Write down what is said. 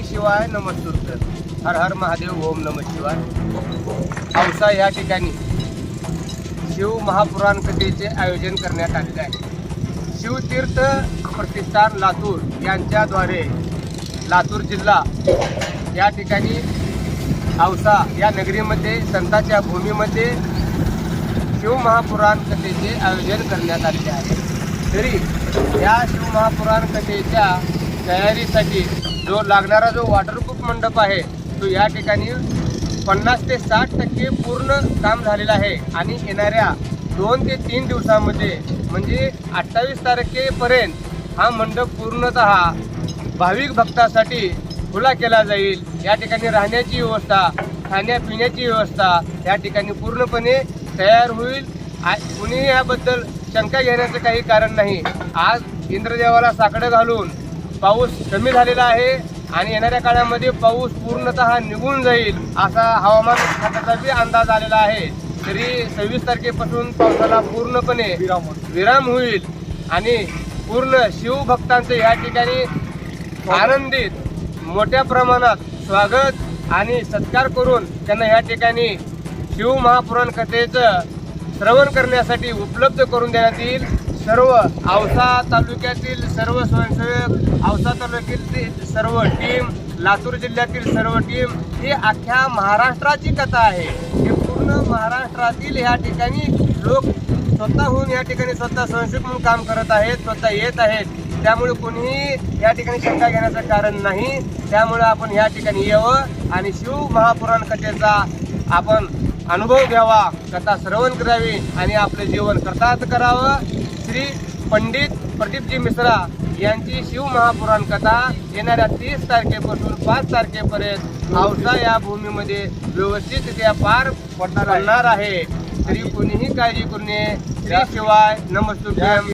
श्री शिवाय नमस्तुर्थ हर हर महादेव ओम नम शिवाय. औसा या ठिकाणी शिव महापुराण कथेचे आयोजन करण्यात आलेले आहे. शिवतीर्थ प्रतिष्ठान लातूर यांच्याद्वारे लातूर जिल्हा या ठिकाणी औसा या नगरीमध्ये संतांच्या भूमीमध्ये शिव महापुराण कथेचे आयोजन करण्यात आलेले आहे. तरी या शिव महापुराण कथेच्या तयारीसाठी जो लागणारा जो वॉटरप्रूफ मंडप आहे तो या ठिकाणी पन्नास ते साठ टक्के पूर्ण काम झालेलं आहे. आणि येणाऱ्या दोन ते तीन दिवसामध्ये म्हणजे अठ्ठावीस तारखेपर्यंत हा मंडप पूर्णतः भाविक भक्तासाठी खुला केला जाईल. या ठिकाणी राहण्याची व्यवस्था खाण्यापिण्याची व्यवस्था या ठिकाणी पूर्णपणे तयार होईल. आ- कुणी याबद्दल शंका घेण्याचं काही कारण नाही. आज इंद्रदेवाला साकडं घालून पाऊस कमी झालेला आहे आणि येणाऱ्या काळामध्ये पाऊस पूर्णतः निघून जाईल असा हवामान खात्याचा बी अंदाज आलेला आहे. तरी सव्वीस तारखेपासून पावसाला पूर्णपणे विराम होईल आणि पूर्ण शिवभक्तांचं या ठिकाणी आनंदित मोठ्या प्रमाणात स्वागत आणि सत्कार करून त्यांना या ठिकाणी शिव महापुराण कथेचं श्रवण करण्यासाठी उपलब्ध करून देण्यात येईल. सर्व औसा तालुक्यातील सर्व स्वयंसेवक औसा तालुक्यातील सर्व टीम लातूर जिल्ह्यातील सर्व टीम ही अख्ख्या महाराष्ट्राची कथा आहे. ही पूर्ण महाराष्ट्रातील ह्या ठिकाणी लोक स्वतःहून या ठिकाणी स्वतः स्वयंसेवक म्हणून काम करत आहेत स्वतः येत आहेत. त्यामुळे कोणीही या ठिकाणी शंका घेण्याचं कारण नाही. त्यामुळे आपण या ठिकाणी यावं आणि शिव महापुराण कथेचा आपण अनुभव घ्यावा कथा श्रवण करावी आणि आपलं जीवन कथात करावं. श्री पंडित प्रदीपजी मिश्रा यांची शिव महापुराण कथा येणाऱ्या तीस तारखेपासून पाच तारखेपर्यंत औसा या भूमीमध्ये व्यवस्थितरित्या पार पडणार आहे. तरी कोणीही काळजी करू नये. श्री शिवाय नमस्तुभ्यम.